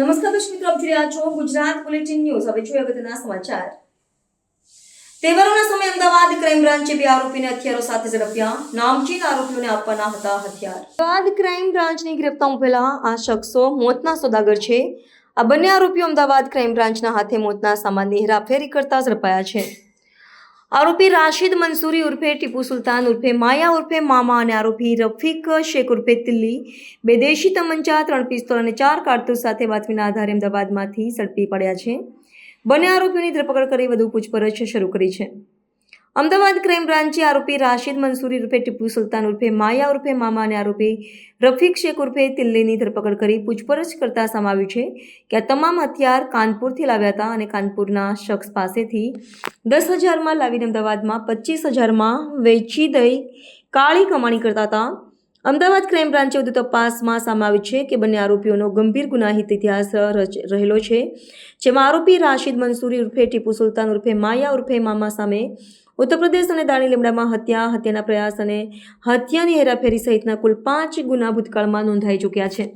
નમસ્કાર દર્શક મિત્રો, આપ રહ્યા છો ગુજરાત બુલેટિન ન્યૂઝ. હવે જોઈએ અગત્યના સમાચાર. તહેવારોના સમયે અમદાવાદ ક્રાઇમ બ્રાન્ચે બે આરોપીને હથિયારો સાથે ઝડપ્યા. નામચીન આરોપીઓને આપવાના હતા હથિયાર. અમદાવાદ ક્રાઇમ બ્રાન્ચની ગિરફ્તાર ઉભેલા આ શખ્સો મોતના સોદાગર છે. આ બંને આરોપીઓ અમદાવાદ ક્રાઇમ બ્રાન્ચના હાથે મોતના સામાનની હેરાફેરી કરતા ઝડપાયા છે. આરોપી રાશિદ મંસૂરી ઉર્ફે ટીપુ સુલતાન ઉર્ફે માયા ઉર્ફે મામા અને આરોપી રફીક શેખ ઉર્ફે તિલ્લી. બે દેશી તમંચા, ત્રણ પિસ્તોલ અને ચાર કારતૂસ સાથે બાતમીના આધારે અમદાવાદમાંથી ઝડપી પડ્યા છે. બંને આરોપીઓની ધરપકડ કરી વધુ પૂછપરછ શરૂ કરી છે. અમદાવાદ ક્રાઇમ બ્રાન્ચે આરોપી રાશિદ મંસૂરી ઉર્ફે ટીપુ સુલતાન ઉર્ફે માયા ઉર્ફે મામા અને આરોપી રફીક શેખ ઉર્ફે તિલ્લીની ધરપકડ કરી પૂછપરછ કરતા સમાવ્યું છે કે આ તમામ હથિયાર કાનપુરથી લાવ્યા હતા અને કાનપુરના શખ્સ પાસેથી દસ હજારમાં લાવીને અમદાવાદમાં પચીસ હજારમાં વેચી દઈ કાળી કમાણી કરતા હતા. અમદાવાદ ક્રાઇમ બ્રાન્ચે વધુ તપાસમાં સામે આવ્યું છે કે બંને આરોપીઓનો ગંભીર ગુનાહિત ઇતિહાસ રહેલો છે, જેમાં આરોપી રાશિદ મંસૂરી ઉર્ફે ટીપુ સુલતાન ઉર્ફે માયા ઉર્ફે મામા સામે ઉત્તર પ્રદેશ અને દાણી લીમડામાં હત્યા, હત્યાના પ્રયાસ અને હત્યાની હેરાફેરી સહિતના કુલ પાંચ ગુના ભૂતકાળમાં નોંધાઈ ચૂક્યા છે.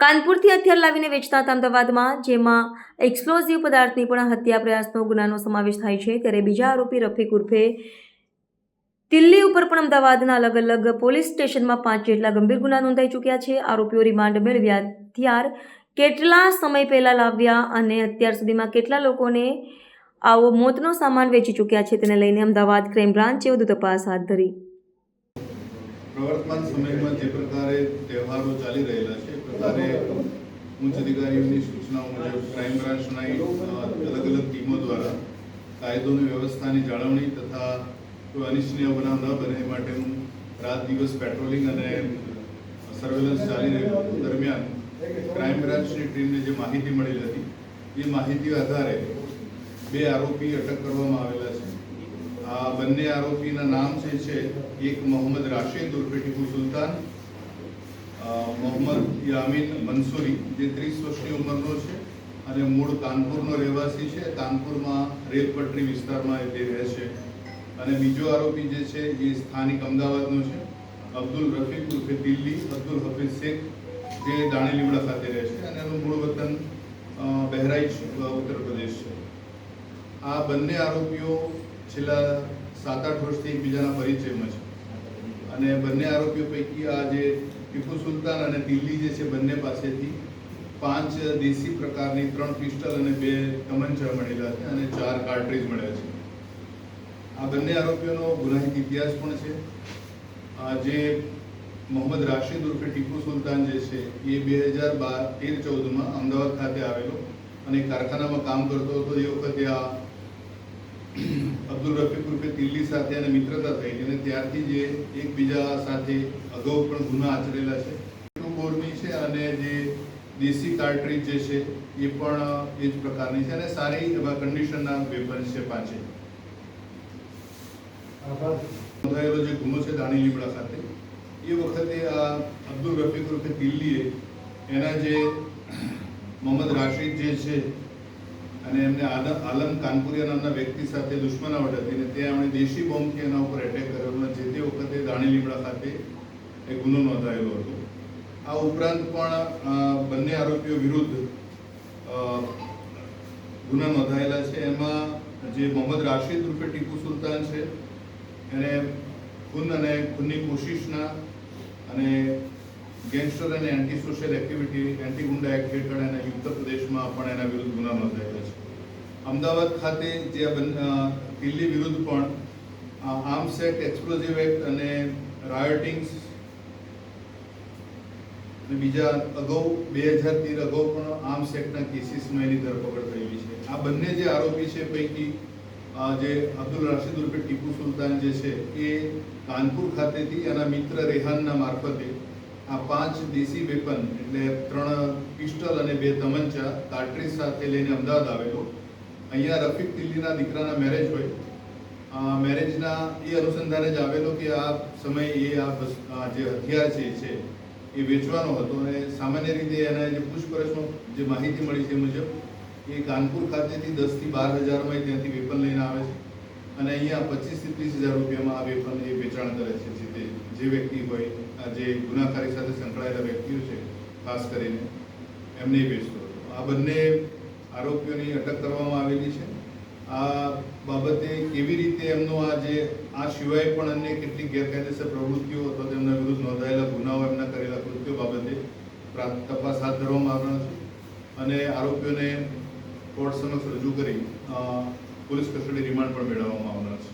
કાનપુરથી હથિયાર લાવીને વેચતા હતા અમદાવાદમાં, જેમાં એક્સપ્લોઝિવ પદાર્થની પણ હત્યા પ્રયાસનો ગુનાનો સમાવેશ થાય છે, ત્યારે બીજા આરોપી રફીક ઉર્ફે દિલ્હી ઉપર પણ અમદાવાદના અલગ અલગ પોલીસ સ્ટેશનમાં પાંચ જેટલા ગંભીર ગુના નોંધાઈ ચૂક્યા છે. આરોપીઓ રિમાન્ડ મેળવ્યા ત્યાર કેટલા સમય પહેલાં લાવ્યા અને અત્યાર સુધીમાં કેટલા લોકોને આવો મોતનો સામાન વેચી ચૂક્યા છે તેને લઈને અમદાવાદ ક્રાઇમ બ્રાન્ચે વધુ તપાસ હાથ ધરી. પ્રવર્તમાન સમયમાં જે પ્રકારે તહેવારો ચાલી રહેલા છે પ્રકારે ઉચ્ચ અધિકારીઓની સૂચનાઓ મુજબ ક્રાઇમ બ્રાન્ચના અલગ અલગ ટીમો દ્વારા કાયદોની વ્યવસ્થાની જાળવણી તથા કોઈ અનિચ્છનીય બનાવ ન બને, એ માટે હું રાત દિવસ પેટ્રોલિંગ અને સર્વેલન્સ ચાલી રહ્યું દરમિયાન ક્રાઇમ બ્રાન્ચની ટીમને જે માહિતી મળેલી હતી, એ માહિતી આધારે બે આરોપી અટક કરવામાં આવેલા છે. આ બંને આરોપીના નામ જે છે, એક મોહમ્મદ રાશિદ ઉર્ફે ટીપુ સુલતાન મોહમ્મદ યામીન મંસૂરી જે ત્રીસ વર્ષની ઉંમરનો છે અને મૂળ કાનપુરનો રહેવાસી છે. કાનપુરમાં રેલ પટરી વિસ્તારમાં એ રહે છે. અને બીજો આરોપી જે છે, એ સ્થાનિક અમદાવાદનો છે. અબ્દુલ રફીક ઉર્ફે દિલ્હી, અબ્દુલ હફીઝ શેખ, જે દાણી લીમડા ખાતે રહે છે અને એનું મૂળ વતન બહેરાઈચ ઉત્તર પ્રદેશ છે. આ બંને આરોપીઓ છેલ્લા સાત આઠ વર્ષથી એકબીજાના પરિચયમાં છે. અને બંને આરોપીઓ પૈકી આ જે ટીપુ સુલતાન અને દિલ્હી જે છે, બંને પાસેથી પાંચ દેશી પ્રકારની ત્રણ પિસ્ટલ અને બે તમંચા મળેલા છે અને ચાર કાર્ટ્રીજ મળ્યા છે. આ બંને આરોપીઓનો ગુનાહિત ઇતિહાસ પણ છે. આ જે મોહમ્મદ રાશિદ ઉર્ફે ટીપુ સુલતાન જે છે, એ બે હજાર બાર તેર ચૌદમાં અમદાવાદ ખાતે આવેલો અને કારખાનામાં કામ કરતો હતો. એ વખતે આ અબ્દુલ રફીક ઉર્ફે દિલ્હી સાથે અને મિત્રતા થઈ અને ત્યારથી જે એકબીજા સાથે અગાઉ પણ ગુના આચરેલા છે. બોરની છે અને જે દેશી કાર્ટ્રીજ જે છે, એ પણ એ જ પ્રકારની છે અને સારી એવા કન્ડિશનના વેપન્સ છે પાંચે. નોંધાયેલો જે ગુનો છે દાણી લીમડા ખાતે એ વખતે આ અબ્દુલ રફીક ઉર્ફે દિલ્હીએ એના જે મોહમ્મદ રાશિદ જે છે અને એમને આલમ કાનપુરિયા નામના વ્યક્તિ સાથે દુશ્મનાવટ હતી અને ત્યાં એમણે દેશી બોમ્બથી એના ઉપર એટેક કર્યો અને જે તે વખતે દાણી લીમડા ખાતે એ ગુનો નોંધાયેલો હતો. આ ઉપરાંત પણ બંને આરોપીઓ વિરુદ્ધ ગુના નોંધાયેલા છે. એમાં જે મોહમ્મદ રાશિદ રૂપે ટીપુ સુલતાન છે એણે ખૂન અને ખૂનની કોશિશના અને ગેંગસ્ટર અને antisocial activity anti goonda act હેઠળ એના ઉત્તર પ્રદેશમાં પણ એના વિરુદ્ધ ગુના નોંધાયેલા છે. અમદાવાદ ખાતે જે દિલ્હી વિરુદ્ધ પણ આર્મ્સ એક્ટ એક્સપ્લોઝિવ એક્ટ અને રાયોટિંગ્સ અને બીજા અગાઉ, બે હજાર તેર અગાઉ પણ આર્મ્સ એક્ટના કેસીસમાં એની ધરપકડ થયેલી છે. આ બંને જે આરોપી છે પૈકી જે અબ્દુલ રાશિદ ઉર્ફે ટીપુ સુલતાન જે છે, એ કાનપુર ખાતેથી એના મિત્ર રેહાનના મારફતે આ પાંચ દેશી વેપન, એટલે ત્રણ પિસ્ટલ અને બે તમંચા કાર્ટ્રીજ સાથે લઈને અમદાવાદ આવેલો. અહીંયા રફીક દિલ્હીના દીકરાના મેરેજ હોય. મેરેજના એ અનુસંધાને જ આવેલો કે આ સમય એ આ જે હથિયાર છે એ છે, એ વેચવાનો હતો. અને સામાન્ય રીતે એના જે પૂછપરછમાં જે માહિતી મળી છે મુજબ એ કાનપુર ખાતેથી દસથી બાર હજારમાં ત્યાંથી વેપન લઈને આવે છે. અને અહીંયા પચીસથી ત્રીસ હજાર રૂપિયામાં આ વેપન એ વેચાણ કરે છે. જે તે જે વ્યક્તિ હોય જે ગુનાકારી સાથે સંકળાયેલા વ્યક્તિઓ છે, ખાસ કરીને, એમને વેચતો હતો. આ બંને આરોપીઓની અટક કરવામાં આવેલી છે. આ બાબતે કેવી રીતે એમનો આ જે આ સિવાય પણ અન્ય કેટલીક ગેરકાયદેસર પ્રવૃત્તિઓ અથવા તેમના વિરુદ્ધ નોંધાયેલા ગુનાઓ એમના કરેલા કૃત્યો બાબતે તપાસ હાથ ધરવામાં આવ્યો છે. અને આરોપીઓને કોર્ટ સમક્ષ રજૂ કરી પોલીસ કસ્ટડી રિમાન્ડ પણ મેળવવામાં આવનાર છે.